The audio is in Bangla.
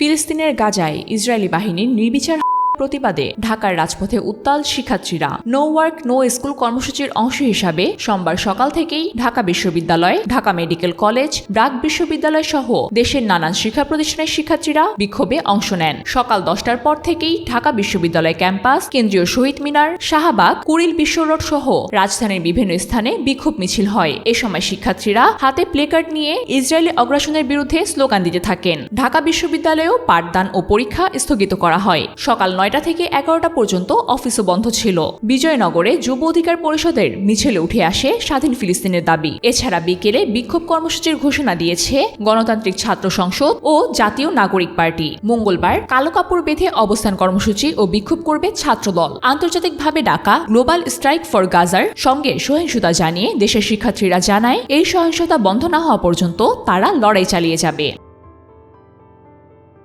ফিলিস্তিনের গাজায় ইসরায়েলি বাহিনীর নির্বিচার প্রতিবাদে ঢাকার রাজপথে উত্তাল শিক্ষার্থীরা নো ওয়ার্ক, নো স্কুল কর্মসূচির অংশ হিসাবে সোমবার সকাল থেকেই ঢাকা বিশ্ববিদ্যালয়, ঢাকা মেডিকেল কলেজ, ব্রাক বিশ্ববিদ্যালয় সহ দেশের নানান শিক্ষা প্রতিষ্ঠানের শিক্ষার্থীরা বিক্ষোভে অংশ নেন। সকাল দশটার পর থেকেই ঢাকা বিশ্ববিদ্যালয় ক্যাম্পাস, কেন্দ্রীয় শহীদ মিনার, শাহবাগ, কুড়িল বিশ্ব রোড সহ রাজধানীর বিভিন্ন স্থানে বিক্ষোভ মিছিল হয়। এ সময় শিক্ষার্থীরা হাতে প্লেকার্ড নিয়ে ইসরায়েলি অগ্রাসনের বিরুদ্ধে স্লোগান দিতে থাকেন। ঢাকা বিশ্ববিদ্যালয়েও পাঠদান ও পরীক্ষা স্থগিত করা হয়। সকাল নয়টা থেকে এগারোটা পর্যন্ত অফিসও বন্ধ ছিল। বিজয়নগরে যুব অধিকার পরিষদের মিছিলে উঠে আসে স্বাধীন ফিলিস্তিনের দাবি। এছাড়া বিকেলে বিক্ষোভ কর্মসূচির ঘোষণা দিয়েছে গণতান্ত্রিক ছাত্র সংসদ ও জাতীয় নাগরিক পার্টি। মঙ্গলবার কালো কাপড় বেঁধে অবস্থান কর্মসূচি ও বিক্ষোভ করবে ছাত্রদল। আন্তর্জাতিকভাবে ডাকা গ্লোবাল স্ট্রাইক ফর গাজার সঙ্গে সহিংসতা জানিয়ে দেশের শিক্ষার্থীরা জানায়, এই সহিংসতা বন্ধ না হওয়া পর্যন্ত তারা লড়াই চালিয়ে যাবে।